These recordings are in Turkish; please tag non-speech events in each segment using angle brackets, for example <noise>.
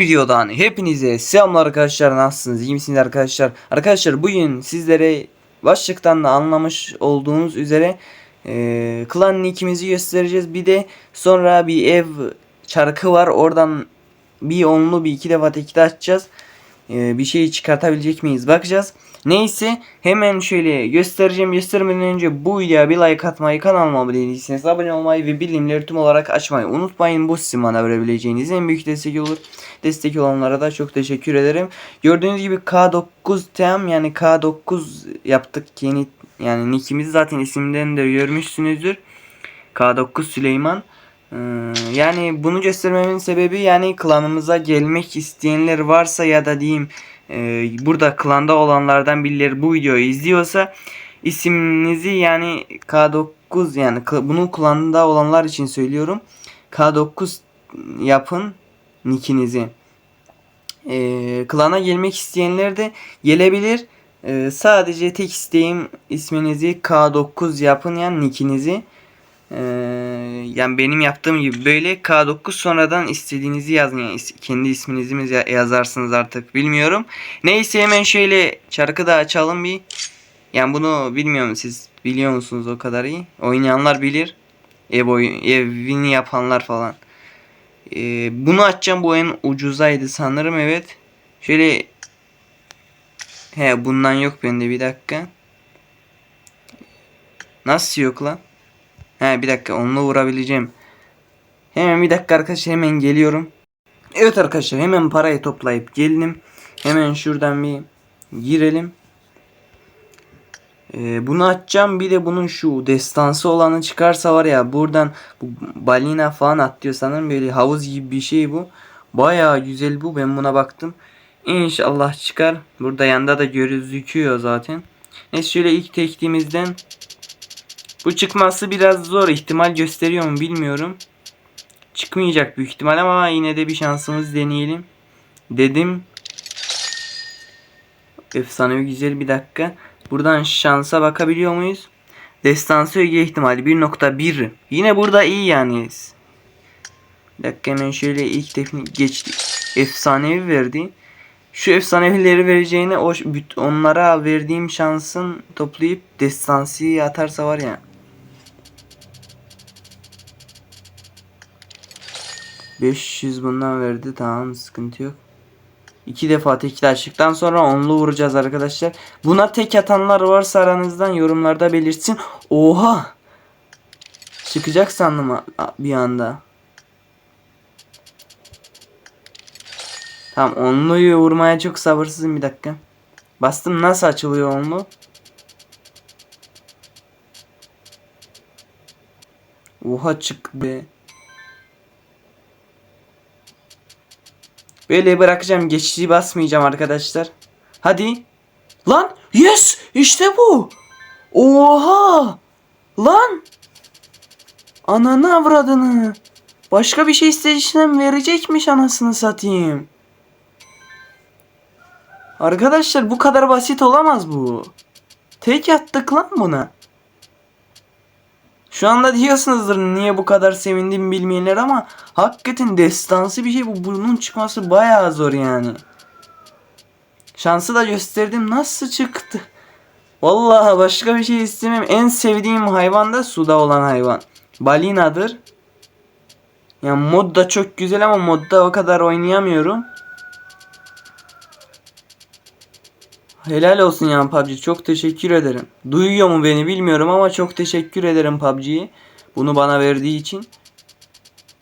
Videodan hepinize selamlar arkadaşlar. Nasılsınız? İyi misiniz arkadaşlar? Arkadaşlar bugün sizlere başlıktan da anlamış olduğunuz üzere e, klan nickimizi göstereceğiz. Bir de sonra bir ev çarkı var. Oradan bir onlu bir iki defa tekli açacağız. E, bir şey çıkartabilecek miyiz? Bakacağız Neyse hemen şöyle göstereceğim göstermeden önce bu videoya bir like atmayı kanalıma abone değilseniz abone olmayı ve bildirimleri tüm olarak açmayı unutmayın bu sizin bana verebileceğiniz en büyük destek olur destek olanlara da çok teşekkür ederim. Gördüğünüz gibi K9 tem yani K9 yaptık yeni yani nickimizi zaten isimden de görmüşsünüzdür. K9 Süleyman. Ee, yani bunu göstermemin sebebi yani klanımıza gelmek isteyenler varsa ya da diyeyim e, burada klanda olanlardan birileri bu videoyu izliyorsa isminizi yani K9 yani bunu klanda olanlar için söylüyorum. K9 yapın nickinizi. Ee, klana gelmek isteyenler de gelebilir. Ee, sadece tek isteğim isminizi K9 yapın yani nickinizi. Ee, yani benim yaptığım gibi böyle K9 sonradan istediğinizi yazın yani is- kendi isminizi mi ya- yazarsınız artık bilmiyorum. Neyse hemen şöyle çarkı da açalım bir. Yani bunu bilmiyorum siz biliyor musunuz o kadar iyi. Oynayanlar bilir. Ev oyun, evini yapanlar falan. Ee, bunu açacağım bu en ucuzaydı sanırım evet. Şöyle He bundan yok bende bir dakika. Nasıl yok lan? He bir dakika onunla vurabileceğim. Hemen bir dakika arkadaşlar hemen geliyorum. Evet arkadaşlar hemen parayı toplayıp geldim. Hemen şuradan bir girelim. Ee, bunu açacağım bir de bunun şu destansı olanı çıkarsa var ya buradan bu balina falan atlıyor sanırım böyle havuz gibi bir şey bu. Bayağı güzel bu ben buna baktım. İnşallah çıkar. Burada yanda da gözüküyor zaten. Neyse şöyle ilk tektiğimizden bu çıkması biraz zor ihtimal gösteriyor mu bilmiyorum. Çıkmayacak büyük ihtimal ama yine de bir şansımız deneyelim. Dedim. Efsane güzel bir dakika. Buradan şansa bakabiliyor muyuz? Destansı öge ihtimali 1.1. Yine burada iyi yani. Bir dakika hemen şöyle ilk teknik geçti. Efsanevi verdi. Şu efsanevileri vereceğine o onlara verdiğim şansın toplayıp destansiyi atarsa var ya. ...500 bundan verdi tamam sıkıntı yok. İki defa tekli açtıktan sonra onlu vuracağız arkadaşlar. Buna tek atanlar varsa aranızdan yorumlarda belirtsin. Oha! Çıkacak sandım bir anda. Tamam onluyu vurmaya çok sabırsızım bir dakika. Bastım nasıl açılıyor onlu? Oha çıktı. Böyle bırakacağım. Geçici basmayacağım arkadaşlar. Hadi. Lan yes işte bu. Oha. Lan. Ananı avradını. Başka bir şey isteyişinden verecekmiş anasını satayım. Arkadaşlar bu kadar basit olamaz bu. Tek attık lan buna. Şu anda diyorsunuzdur niye bu kadar sevindim bilmeyenler ama hakikaten destansı bir şey bu. Bunun çıkması bayağı zor yani. Şansı da gösterdim nasıl çıktı. Vallahi başka bir şey istemem. En sevdiğim hayvan da suda olan hayvan. Balinadır. Yani mod da çok güzel ama modda o kadar oynayamıyorum. Helal olsun yani PUBG. Çok teşekkür ederim. Duyuyor mu beni bilmiyorum ama çok teşekkür ederim PUBG'ye. Bunu bana verdiği için.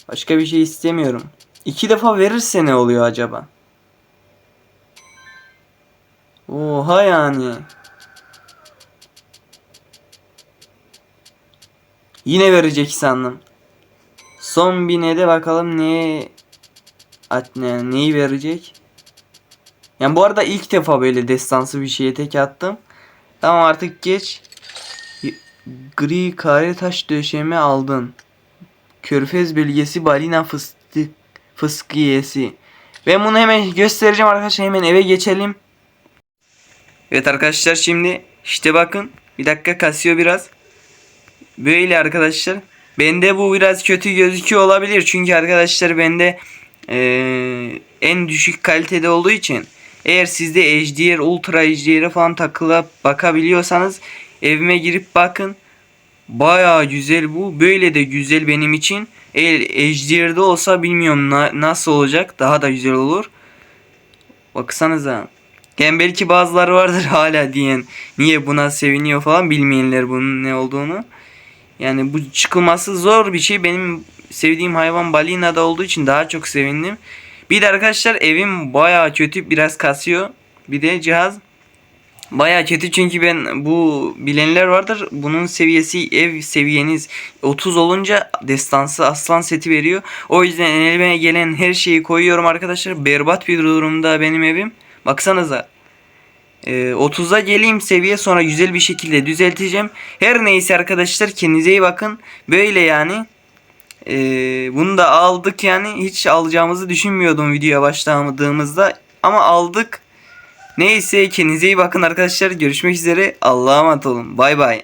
Başka bir şey istemiyorum. İki defa verirse ne oluyor acaba? Oha yani. Yine verecek sandım. Son bir ne de bakalım neye at ne, neyi verecek? Yani bu arada ilk defa böyle destansı bir şeye tek attım. Tamam artık geç. Gri kare taş döşeme aldın. Körfez bölgesi balina fıstık fıskiyesi. Ben bunu hemen göstereceğim arkadaşlar. Hemen eve geçelim. Evet arkadaşlar şimdi işte bakın. Bir dakika kasıyor biraz. Böyle arkadaşlar. Bende bu biraz kötü gözüküyor olabilir. Çünkü arkadaşlar bende eee en düşük kalitede olduğu için eğer sizde HDR, Ultra HDR'e falan takılıp bakabiliyorsanız evime girip bakın. Baya güzel bu. Böyle de güzel benim için. Eğer HDR'de olsa bilmiyorum na- nasıl olacak. Daha da güzel olur. Baksanıza. Yani belki bazıları vardır <laughs> hala diyen niye buna seviniyor falan bilmeyenler bunun ne olduğunu. Yani bu çıkılması zor bir şey. Benim sevdiğim hayvan balina da olduğu için daha çok sevindim. Bir de arkadaşlar evim baya kötü biraz kasıyor. Bir de cihaz baya kötü çünkü ben bu bilenler vardır. Bunun seviyesi ev seviyeniz 30 olunca destansı aslan seti veriyor. O yüzden elime gelen her şeyi koyuyorum arkadaşlar. Berbat bir durumda benim evim. Baksanıza. Ee, 30'a geleyim seviye sonra güzel bir şekilde düzelteceğim. Her neyse arkadaşlar kendinize iyi bakın. Böyle yani. Ee, bunu da aldık yani. Hiç alacağımızı düşünmüyordum videoya başlamadığımızda. Ama aldık. Neyse kendinize iyi bakın arkadaşlar. Görüşmek üzere. Allah'a emanet olun. Bay bay.